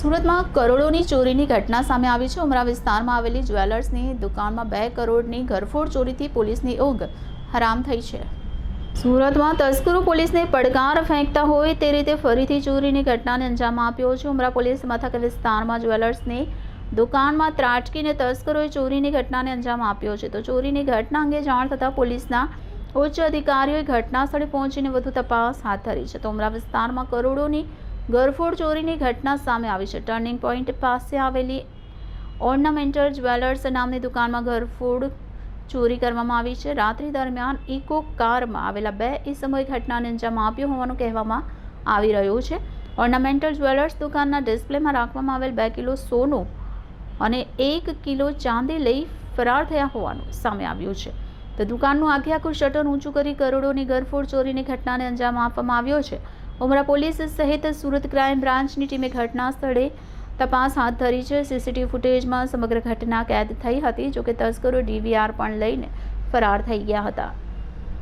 સુરતમાં કરોડોની ચોરીની ઘટના સામે આવી છે. ઉમરા વિસ્તારમાં આવેલી જ્વેલર્સની દુકાનમાં બે કરોડની ઘરફોડ ચોરીથી પોલીસની ઊંઘ હરામ થઈ છે. સુરતમાં તસ્કરો પોલીસને પડકાર ફેંકતા હોય તે રીતે ફરીથી ચોરીની ઘટનાને અંજામ આપ્યો છે. ઉમરા પોલીસ મથક વિસ્તારમાં જ્વેલર્સની દુકાનમાં ત્રાટકીને તસ્કરોએ ચોરીની ઘટનાને અંજામ આપ્યો છે. તો ચોરીની ઘટના અંગે જાણ થતાં પોલીસના ઉચ્ચ અધિકારીઓએ ઘટના સ્થળે પહોંચીને વધુ તપાસ હાથ ધરી છે. તો ઉમરા વિસ્તારમાં કરોડોની ગરફોડ ચોરીની ઘટના સામે આવી છે. ટર્નિંગ પોઈન્ટ પાસે આવેલી ઓર્નામેન્ટલ જ્વેલર્સ નામની દુકાનમાં ગરફોડ ચોરી કરવામાં આવી છે. રાત્રિ દરમિયાન ઇકો કારમાં આવેલા બે ઈસમોએ ઘટનાને અંજામ આપ્યો હોવાનું કહેવામાં આવી રહ્યું છે. ઓર્નામેન્ટલ જ્વેલર્સ દુકાનના ડિસ્પ્લેમાં રાખવામાં આવેલ બે કિલો સોનું અને એક કિલો ચાંદી લઈ ફરાર થયા હોવાનું સામે આવ્યું છે. તો દુકાનનું આખે આખું શટર ઊંચું કરી કરોડોની ગરફોડ ચોરીની ઘટનાને અંજામ આપવામાં આવ્યો છે. ઉમરા પોલીસ સહિત સુરત ક્રાઇમ બ્રાન્ચની ટીમે ઘટના સ્થળે તપાસ હાથ ધરી છે. સીસીટીવી ફૂટેજમાં સમગ્ર ઘટના કેદ થઈ હતી, જોકે તસ્કરો ડીવીઆર પણ લઈને ફરાર થઈ ગયા હતા.